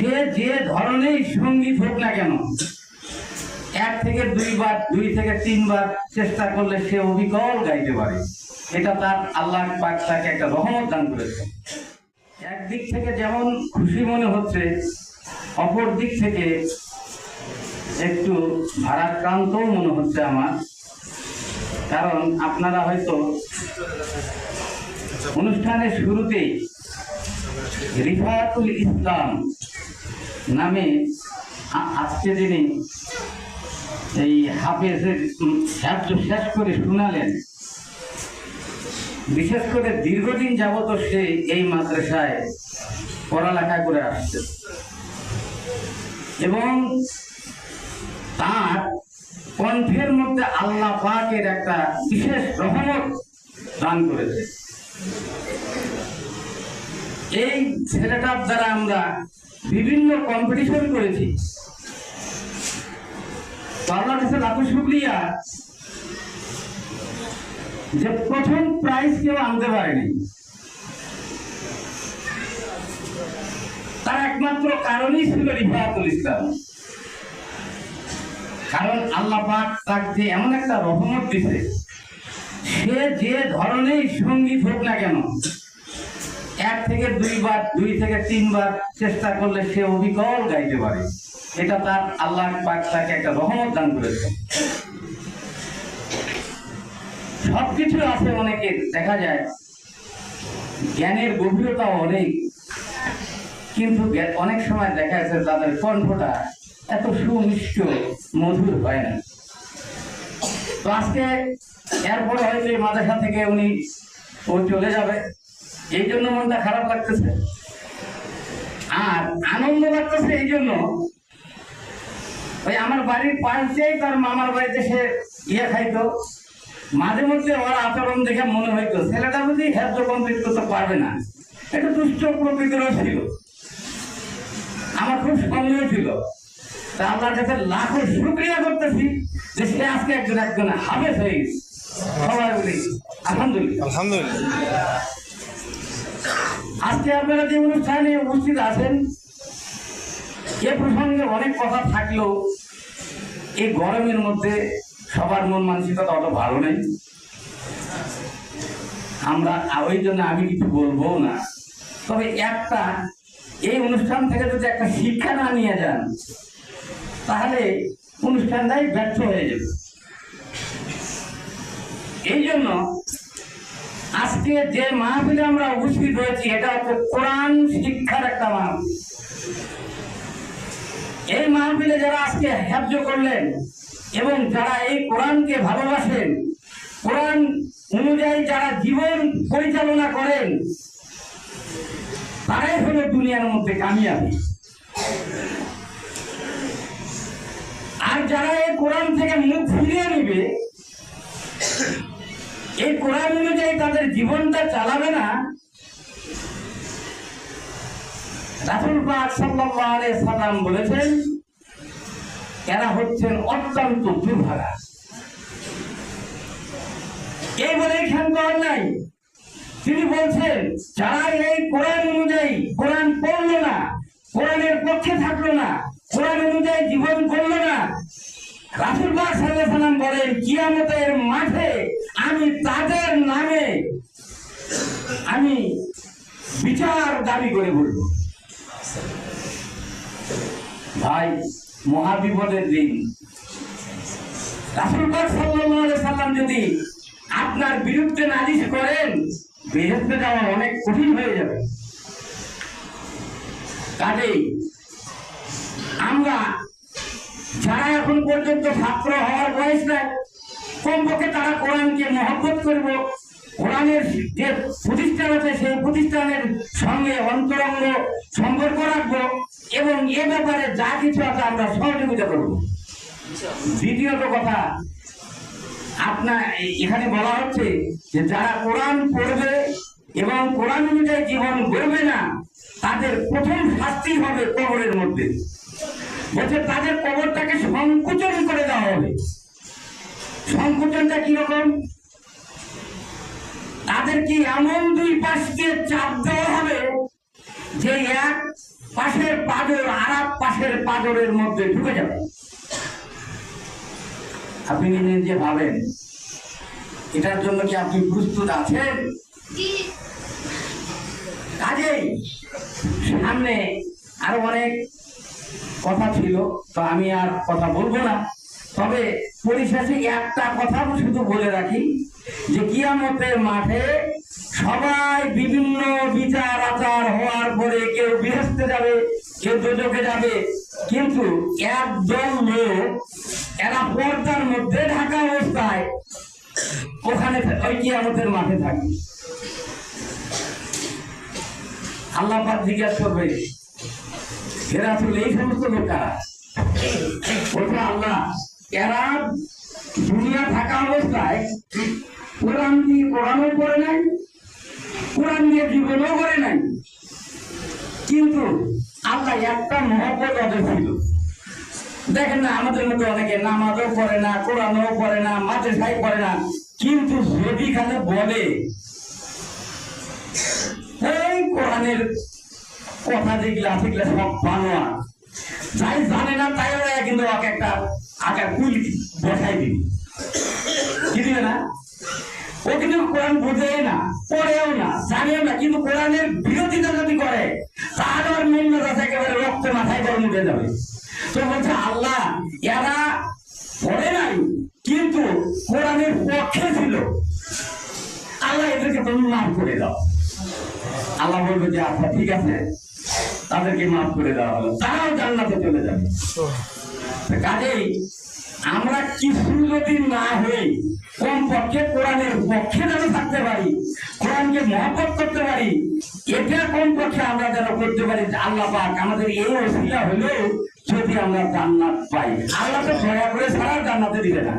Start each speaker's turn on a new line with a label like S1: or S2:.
S1: সে যে ধরনের সংগীত হোক না কেন, এক থেকে দুইবার দুই থেকে তিনবার চেষ্টা করলে সে অবিকল গাইতে পারে। এটা তার আল্লাহ পাক তাকে একটা রহমত দান করেছে একদিক থেকে যেমন খুশি মনে হচ্ছে, অপর দিক থেকে একটু ভারাক্রান্তও মনে হচ্ছে আমার। কারণ আপনারা হয়তো অনুষ্ঠানের শুরুতেই রিফাতুল ইসলাম নামে আজকে যিনি এই হাফেজের সাহায্য শেষ করে শোনালেন, বিশেষ করে দীর্ঘদিন যাবত সে এই মাদ্রাসায় পড়ালেখা করে আসছে। এবং তার কণ্ঠের মধ্যে আল্লাহ পাকের একটা বিশেষ রহমত দান করেছে। এই ছেলেটার দ্বারা আমরা বিভিন্ন কম্পিটিশন করেছি। আল্লাহর কাছে শুক্রিয়া যে প্রথম প্রাইজ কেউ আনতে পারেনি। তার একমাত্র কারণই ছিল রিফাতুল ইসলাম। কারণ আল্লাহ পাক তাকে এমন একটা রহমত দিছে, সে যে ধরনের সংগীত হোক না কেন এক থেকে দুইবার দুই থেকে তিনবার চেষ্টা করলে সে অবিকল গাইতে পারে। এটা তার আল্লাহ পাক তাকে একটা রহমত দান করেছে সবকিছু আছে অনেকের দেখা যায়। জ্ঞানের গভীরতা অনেক, কিন্তু অনেক সময় দেখা যাচ্ছে তাদের কণ্ঠটা এত সুমিষ্ট, মধুর হয় না। তো আজকে এরপরে হয়তো মাদ্রাসা থেকে উনি ও চলে যাবে। এই জন্য মনটা খারাপ লাগতেছে। আর আনন্দ লাগতেছে এই জন্য। ওই আমার বাড়ির পাশেই তার মামার বাড়িতে সে ইয়ে খাইতো। মাঝে মধ্যে ওর আচরণ দেখে মনে হইতো, ছেলেটা বুঝি হ্যাদ্য কমপ্লিট করতে পারবে না। এটা দুষ্ট প্রকৃতিরও ছিল। আমার খুব সন্দেহ ছিল। তা আল্লাহর কাছে লাখো শুক্রিয়া করতেছি যে সে আজকে একজন একজন হাবেস হয়ে গেছে। সবাই বলি, আলহামদুলিল্লাহ।
S2: আলহামদুলিল্লাহ।
S1: আজকে আপনারা যে অনুষ্ঠানে উপস্থিত আছেন, এ প্রসঙ্গে অনেক কথা থাকলেও এই গরমের মধ্যে সবার মন মানসিকতা অত ভালো নেই। আমরা ওই জন্য আমি কিছু বলব না। তবে একটা, এই অনুষ্ঠান থেকে যদি একটা শিক্ষা না নিয়ে যান, তাহলে অনুষ্ঠানটাই ব্যর্থ হয়ে যাবে। এই জন্য আজকে যে মাহফিলে আমরা উপস্থিত হয়েছি, এটা হচ্ছে কোরআন শিক্ষার একটা মাহফিল। এই মাহফিলে যারা আজকে হ্যাব্য করলেন এবং যারা এই কোরআনকে ভালোবাসেন, কোরআন অনুযায়ী যারা জীবন পরিচালনা করেন, তারাই হলো দুনিয়ার মধ্যে কামিয়াবি। আর যারা এই কোরআন থেকে মুখ ফিরিয়ে নিবে এই কোরআন অনুযায়ী তাদের জীবনটা চালাবে না। পাক বলেছেন, এরা হচ্ছেন অত্যন্ত দুর্ভাগা। বলে নাই তিনি বলছেন যারা এই কোরআন অনুযায়ী কোরআন পড়ল না, কোরআনের পক্ষে থাকল না, কোরআন অনুযায়ী জীবন করল না রাসুল পাক সাল্লাম বলেন, কিয়ামতের মাঠে আমি তাদের নামে আমি বিচার দাবি করে বলব। ভাই, মহাবিপদের দিন। রাসুল পাক সাল্লাম যদি আপনার বিরুদ্ধে নালিশ করেন, বেহেস্তে যাওয়া অনেক কঠিন হয়ে যাবে। কাজেই এখন পর্যন্ত ছাত্র হওয়ার বয়স নাই। কমপক্ষে তারা কোরআনকে মহব্বত করব। কোরআনের যে প্রতিষ্ঠান আছে, সেই প্রতিষ্ঠানের সঙ্গে অন্তরঙ্গ সম্পর্ক রাখব এবং এ ব্যাপারে যা কিছু আছে আমরা সহযোগিতা করব। দ্বিতীয়ত কথা আপনার এখানে বলা হচ্ছে যে যারা কোরআন পড়বে এবং কোরআন অনুযায়ী জীবন গড়বে না, তাদের প্রথম শাস্তি হবে কবরের মধ্যে। বলছে তাদের কবরটাকে সংকুচন করে দেওয়া হবে। সংকুচনটা কীরকম? তাদের কি এমন দুই পাশ দিয়ে চাপ দেওয়া হবে যে এক পাশের পাজর পাশের পাজরের মধ্যে ঢুকে যাবে? আপনি নিজে নিজে ভাবেন। এটার জন্য কি আপনি প্রস্তুত আছেন? কাজেই সামনে আরও অনেক কথা ছিল, তো আমি আর কথা বলব না। তবে পরিশেষে একটা কথা শুধু বলে রাখি, যে কিয়ামতের মাঠে সবাই বিভিন্ন বিচার আচার হওয়ার পরে কেউ বৃহস্পতি যাবে, কেউ দুজকে যাবে। কিন্তু একদল লোক, এরা পর্দার মধ্যে ঢাকা অবস্থায়, ওখানে ওই কিয়ামতের মাঠে থাকে। আল্লাহ জিজ্ঞাসা করবে এরা আসলে এই সমস্ত লোক কারা? বলছে, আল্লাহ, এরা দুনিয়া থাকা অবস্থায় কোরআন দিয়ে কোরআনও করে নাই, কোরআন দিয়ে জীবনও করে নাই। কিন্তু আল্লাহ একটা মহব্বত ওদের ছিল। দেখেন না, আমাদের মধ্যে অনেকে নামাজও পড়ে না, কোরআনও পড়ে না মাঝে সাই পড়ে না, কিন্তু যদি খানে বলে এই কোরআনের কথা যেগুলো আছে সব বানোয়া যাই জানে না, তাই ওরা কিন্তু ওকে একটা আকার কুল বসাই দিবি। কি না? ও কিন্তু কোরআন বোঝে না, পড়েও না, জানেও না, কিন্তু কোরআনের বিরোধিতা যদি করে তার মেন্যত আছে একেবারে রক্ত মাথায় গরম উঠে যাবে। তো বলছে, আল্লাহ, এরা পড়ে নাই, কিন্তু কোরআনের পক্ষে ছিল। আল্লাহ এদেরকে তুমি মাফ করে দাও। আল্লাহ বলবে যে আচ্ছা ঠিক আছে। তাদেরকে মাফ করে দেওয়া হলো। তারাও জান্নাতে চলে যাবে। কাজেই আমরা কিছু যদি না হই কম পক্ষে কোরআনের পক্ষে যেন থাকতে পারি, কোরআনকে মহব্বত করতে পারি, এটা কম পক্ষে আমরা যেন করতে পারি আল্লাহ পাক আমাদের এই অসুবিধা হলেও যদি আমরা জান্নাত পাই। আল্লাহ তো দয়া করে সারা জান্নাতে দিবে না।